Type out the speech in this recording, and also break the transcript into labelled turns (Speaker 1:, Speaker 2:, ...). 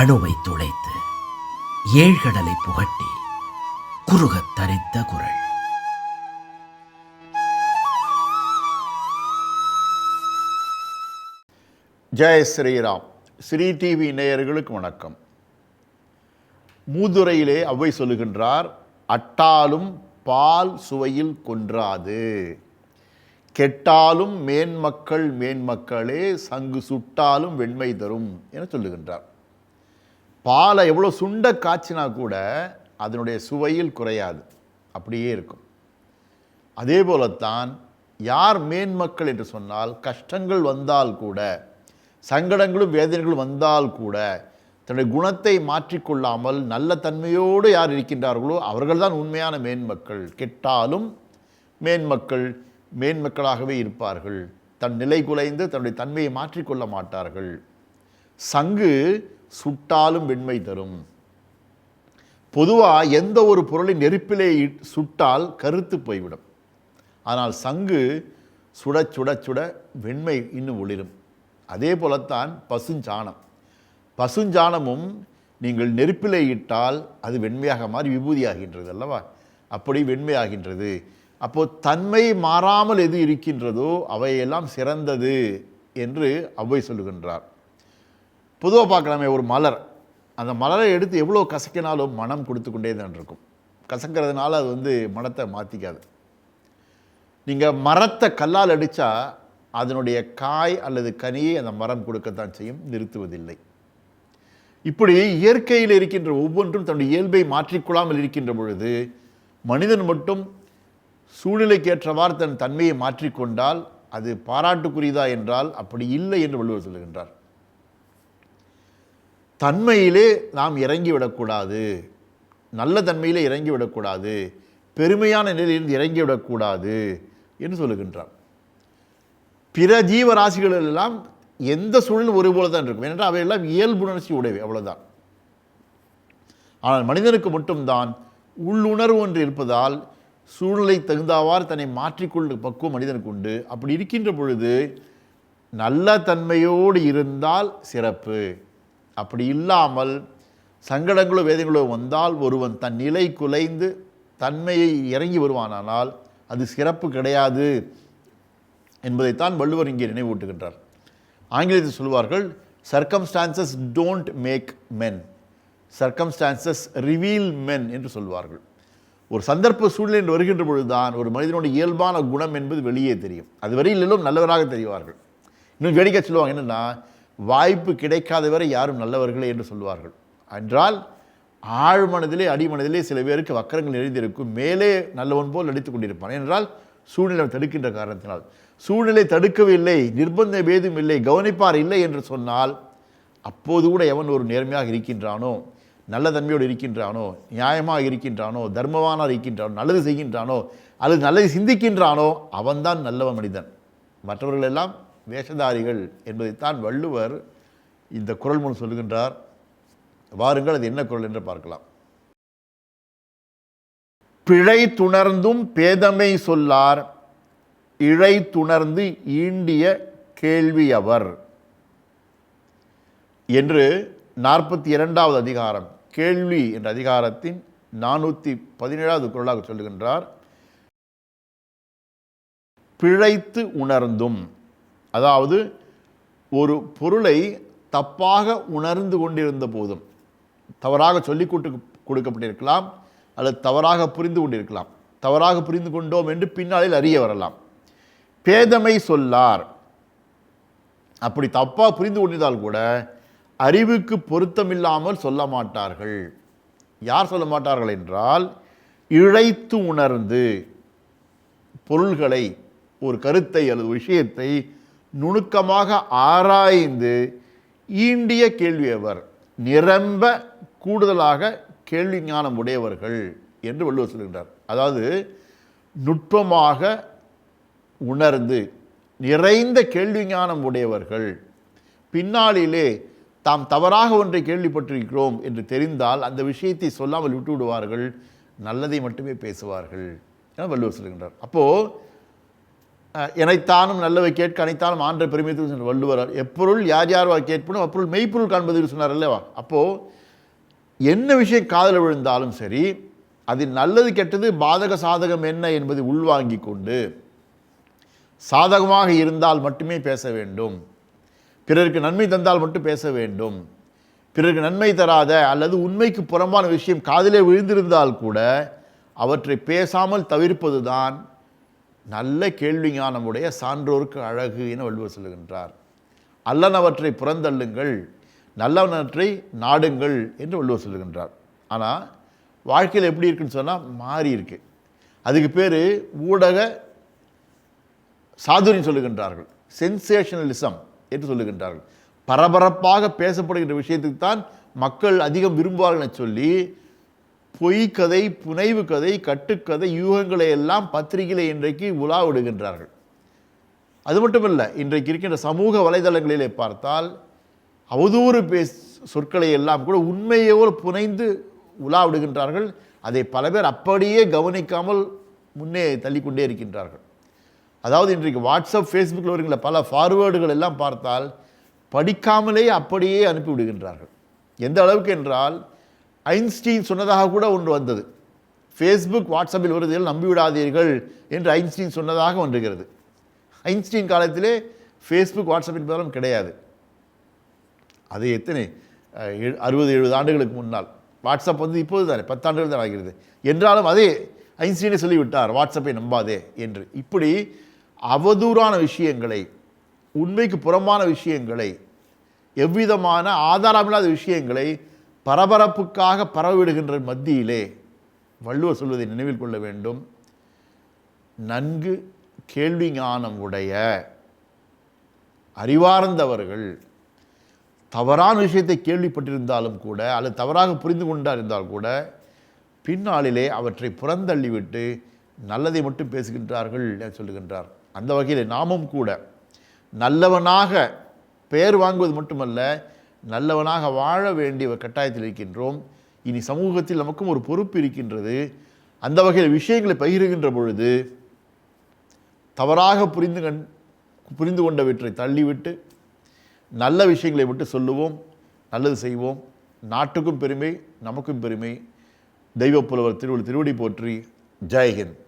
Speaker 1: அணுவை துளைத்து ஏழ்கடலை புகட்டி குறுகத் தரித்த குரல் ஜெய ஸ்ரீராம் ஸ்ரீ டிவி நேயர்களுக்கு வணக்கம் மூதுரையிலே அவ்வை சொல்லுகின்றார் அட்டாலும் பால் சுவையில் கொன்றாது கெட்டாலும் மேன்மக்கள் மேன்மக்களே சங்கு சுட்டாலும் வெண்மை தரும் என சொல்லுகின்றார் பாலை எவ்வளோ சுண்ட காய்ச்சினா கூட அதனுடைய சுவையில் குறையாது அப்படியே இருக்கும் அதே போலத்தான் யார் மேன்மக்கள் என்று சொன்னால் கஷ்டங்கள் வந்தால் கூட சங்கடங்களும் வேதனைகளும் வந்தால் கூட தன்னுடைய குணத்தை மாற்றிக்கொள்ளாமல் நல்ல தன்மையோடு யார் இருக்கின்றார்களோ அவர்கள்தான் உண்மையான மேன்மக்கள் கெட்டாலும் மேன்மக்கள் மேன்மக்களாகவே இருப்பார்கள் தன் நிலை குலைந்து தன்னுடைய தன்மையை மாற்றிக்கொள்ள மாட்டார்கள் சங்கு சுட்டாலும் வெண்மை தரும் பொதுவாக எந்த ஒரு பொருளை நெருப்பிலே சுட்டால் கருத்து போய்விடும் ஆனால் சங்கு சுட சுட சுட வெண்மை இன்னும் ஒளிரும் அதே போலத்தான் பசுஞ்சாணம் பசுஞ்சாணமும் நீங்கள் நெருப்பிலே இட்டால் அது வெண்மையாக மாறி விபூதியாகின்றது அல்லவா அப்படி வெண்மையாகின்றது அப்போது தன்மை மாறாமல் எது இருக்கின்றதோ அவையெல்லாம் சிறந்தது என்று அவ்வை சொல்லுகின்றார் பொதுவாக பார்க்கலாமே ஒரு மலர் அந்த மலரை எடுத்து எவ்வளோ கசக்கினாலும் மனம் கொடுத்து கொண்டே தான் இருக்கும் கசக்கிறதுனால அது வந்து மனத்தை மாற்றிக்காது நீங்கள் மரத்தை கல்லால் அடித்தா அதனுடைய காய் அல்லது கனியை அந்த மரம் கொடுக்கத்தான் செய்யும் நிறுத்துவதில்லை இப்படி இயற்கையில் இருக்கின்ற ஒவ்வொன்றும் தன்னுடைய இயல்பை மாற்றிக்கொள்ளாமல் இருக்கின்ற பொழுது மனிதன் மட்டும் சூழ்நிலைக்கேற்றவாறு தன் தன்மையை மாற்றிக்கொண்டால் அது பாராட்டுக்குரியதா என்றால் அப்படி இல்லை என்று வள்ளுவர் சொல்கின்றார் தன்மையிலே நாம் இறங்கிவிடக்கூடாது நல்ல தன்மையிலே இறங்கிவிடக்கூடாது பெருமையான நிலையிலிருந்து இறங்கிவிடக்கூடாது என்று சொல்லுகின்றார் பிற ஜீவராசிகளெல்லாம் எந்த சூழலும் ஒருபோல தான் இருக்கும் ஏனென்றால் அவையெல்லாம் இயல்புணர்ச்சி உடையவை அவ்வளோதான் ஆனால் மனிதனுக்கு மட்டும்தான் உள்ளுணர்வு ஒன்று இருப்பதால் சூழ்நிலை தகுந்தாவார் தன்னை மாற்றிக்கொள்ளும் பக்குவம் மனிதனுக்கு உண்டு அப்படி இருக்கின்ற பொழுது நல்ல தன்மையோடு இருந்தால் சிறப்பு அப்படி இல்லாமல் சங்கடங்களோ வேதங்களோ வந்தால் ஒருவன் தன் நிலை குலைந்து தன்மையை இறங்கி வருவானானால் அது சிறப்பு கிடையாது என்பதைத்தான் வள்ளுவர் இங்கே நினைவூட்டுகின்றார் ஆங்கிலத்தில் சொல்வார்கள் circumstances don't make men circumstances reveal men என்று சொல்வார்கள் ஒரு சந்தர்ப்ப சூழ்நிலை வருகின்ற பொழுதுதான் ஒரு மனிதனுடைய இயல்பான குணம் என்பது வெளியே தெரியும் அது வரையிலும் நல்லவராக தெரிவார்கள் இன்னும் வேடிக்கை சொல்லுவாங்க என்னென்னா வாய்ப்பு கிடைக்காதவரை யாரும் நல்லவர்களே என்று சொல்வார்கள் என்றால் ஆழ்மனதிலே அடிமனதிலே சில பேருக்கு வக்கரங்கள் நிறைந்திருக்கும் மேலே நல்லவன் போல் நடித்து கொண்டிருப்பான் என்றால் சூழ்நிலை தடுக்கின்ற காரணத்தினால் சூழ்நிலை தடுக்கவில்லை நிர்பந்த பேதும் இல்லை கவனிப்பார் இல்லை என்று சொன்னால் அப்போது கூட எவன் ஒரு நேர்மையாக இருக்கின்றானோ நல்ல தன்மையோடு இருக்கின்றானோ நியாயமாக இருக்கின்றானோ தர்மவானாக இருக்கின்றானோ நல்லது செய்கின்றானோ அல்லது நல்லது சிந்திக்கின்றானோ அவன்தான் நல்லவன் மனிதன் மற்றவர்களெல்லாம் வேஷதாரிகள் என்பதைத்தான் வள்ளுவர் இந்த குரல் மூலம் சொல்லுகின்றார் வாருங்கள் அது என்ன குரல் என்று பார்க்கலாம் பிழை துணர்ந்தும் பேதமை சொல்லார் இழை துணர்ந்து ஈண்டிய கேள்வியவர் என்று நாற்பத்தி இரண்டாவது அதிகாரம் கேள்வி என்ற அதிகாரத்தின் நானூற்றி பதினேழாவது குரலாக சொல்லுகின்றார் பிழைத்து உணர்ந்தும் அதாவது ஒரு பொருளை தப்பாக உணர்ந்து கொண்டிருந்த போதும் தவறாக சொல்லி கூட்டு கொடுக்கப்பட்டிருக்கலாம் அல்லது தவறாக புரிந்து கொண்டிருக்கலாம் தவறாக புரிந்து கொண்டோம் என்று பின்னாளில் அறிய வரலாம் பேதமை சொல்லார் அப்படி தப்பாக புரிந்து கொண்டிருந்தால் கூட அறிவுக்கு பொருத்தமில்லாமல் சொல்ல மாட்டார்கள் யார் சொல்ல மாட்டார்கள் என்றால் இழைத்து உணர்ந்து பொருள்களை ஒரு கருத்தை அல்லது விஷயத்தை நுணுக்கமாக ஆராய்ந்து ஈண்டிய கேள்வியவர் நிரம்ப கூடுதலாக கேள்வி ஞானம் உடையவர்கள் என்று வள்ளுவர் சொல்கின்றார் அதாவது நுட்பமாக உணர்ந்து நிறைந்த கேள்வி ஞானம் உடையவர்கள் பின்னாளிலே தாம் தவறாக ஒன்றை கேள்விப்பட்டிருக்கிறோம் என்று தெரிந்தால் அந்த விஷயத்தை சொல்லாமல் விட்டு விடுவார்கள் நல்லதை மட்டுமே பேசுவார்கள் என வள்ளுவர் சொல்கின்றார் அப்போது எனைத்தானும் நல்லவை கேட்க அனைத்தாலும் ஆன்ற பெருமிதத்தில் சொன்ன வள்ளுவரார் எப்பொருள் யார் யார் வா கேட்பனும் அப்பொருள் மெய்ப்பொருள் காண்பது சொன்னார் அல்லவா அப்போது என்ன விஷயம் காதல் விழுந்தாலும் சரி அதில் நல்லது கெட்டது பாதக சாதகம் என்ன என்பதை உள்வாங்கி கொண்டு சாதகமாக இருந்தால் மட்டுமே பேச வேண்டும் பிறருக்கு நன்மை தந்தால் மட்டும் பேச வேண்டும் பிறருக்கு நன்மை தராத அல்லது உண்மைக்கு புறம்பான விஷயம் காதிலே விழுந்திருந்தால் கூட அவற்றை பேசாமல் தவிர்ப்பது தான் நல்ல கேள்வி ஞானமுடைய சான்றோருக்கு அழகு என வள்ளுவர் சொல்லுகின்றார் அல்லனவற்றை புறந்தள்ளுங்கள் நல்லவனவற்றை நாடுங்கள் என்று வள்ளுவர் சொல்லுகின்றார் ஆனால் வாழ்க்கையில் எப்படி இருக்குன்னு சொன்னால் மாறி இருக்கு அதுக்கு பேர் ஊடக சாதுரியம் சொல்லுகின்றார்கள் சென்சேஷனலிசம் என்று சொல்லுகின்றார்கள் பரபரப்பாக பேசப்படுகின்ற விஷயத்துக்கு தான் மக்கள் அதிகம் விரும்புவார்கள் சொல்லி பொய் கதை புனைவு கதை கட்டுக்கதை யூகங்களை எல்லாம் பத்திரிகையில் இன்றைக்கு உலா விடுகின்றார்கள் அது மட்டுமல்ல இன்றைக்கு இருக்கின்ற சமூக வலைதளங்களிலே பார்த்தால் அவதூறு பே சொற்களை எல்லாம் கூட உண்மையோடு புனைந்து உலா விடுகின்றார்கள் அதை பல பேர் அப்படியே கவனிக்காமல் முன்னே தள்ளிக்கொண்டே இருக்கின்றார்கள் அதாவது இன்றைக்கு வாட்ஸ்அப் ஃபேஸ்புக்கில் வருகின்ற பல ஃபார்வேர்டுகள் எல்லாம் பார்த்தால் படிக்காமலே அப்படியே அனுப்பிவிடுகின்றார்கள் எந்த அளவுக்கு என்றால் ஐன்ஸ்டீன் சொன்னதாக கூட ஒன்று வந்தது ஃபேஸ்புக் வாட்ஸ்அப்பில் வருவதில் நம்பிவிடாதீர்கள் என்று ஐன்ஸ்டீன் சொன்னதாக ஒன்றுகிறது ஐன்ஸ்டீன் காலத்திலே ஃபேஸ்புக் வாட்ஸ்அப்பின் என்பதாலும் கிடையாது அது எத்தனை அறுபது எழுபது ஆண்டுகளுக்கு முன்னால் வாட்ஸ்அப் வந்து இப்போது தானே பத்தாண்டுகள் தான் ஆகிறது என்றாலும் அதே ஐன்ஸ்டீனே சொல்லிவிட்டார் வாட்ஸ்அப்பை நம்பாதே என்று இப்படி அவதூறான விஷயங்களை உண்மைக்கு புறமான விஷயங்களை எவ்விதமான ஆதாரமில்லாத விஷயங்களை பரபரப்புக்காக பரவிடுகின்ற மத்தியிலே வள்ளுவர் சொல்வதை நினைவில் கொள்ள வேண்டும் நன்கு கேள்வி ஞானம் உடைய அறிவார்ந்தவர்கள் தவறான விஷயத்தை கேள்விப்பட்டிருந்தாலும் கூட அல்லது தவறாக புரிந்து கொண்டால் கூட பின்னாளிலே அவற்றை புறந்தள்ளிவிட்டு நல்லதை மட்டும் பேசுகின்றார்கள் சொல்லுகின்றார் அந்த வகையில் நாமும் கூட நல்லவனாக பெயர் வாங்குவது மட்டுமல்ல நல்லவனாக வாழ வேண்டிய ஒரு கட்டாயத்தில் இருக்கின்றோம் இனி சமூகத்தில் நமக்கும் ஒரு பொறுப்பு இருக்கின்றது அந்த வகையில் விஷயங்களை பகிர்கின்ற பொழுது தவறாக புரிந்து கண் புரிந்து கொண்டவற்றை தள்ளிவிட்டு நல்ல விஷயங்களை விட்டு சொல்லுவோம் நல்லது செய்வோம் நாட்டுக்கும் பெருமை நமக்கும் பெருமை தெய்வப்புலவர் திருவள்ளுவர் திருவடி போற்றி ஜெயஹிந்த்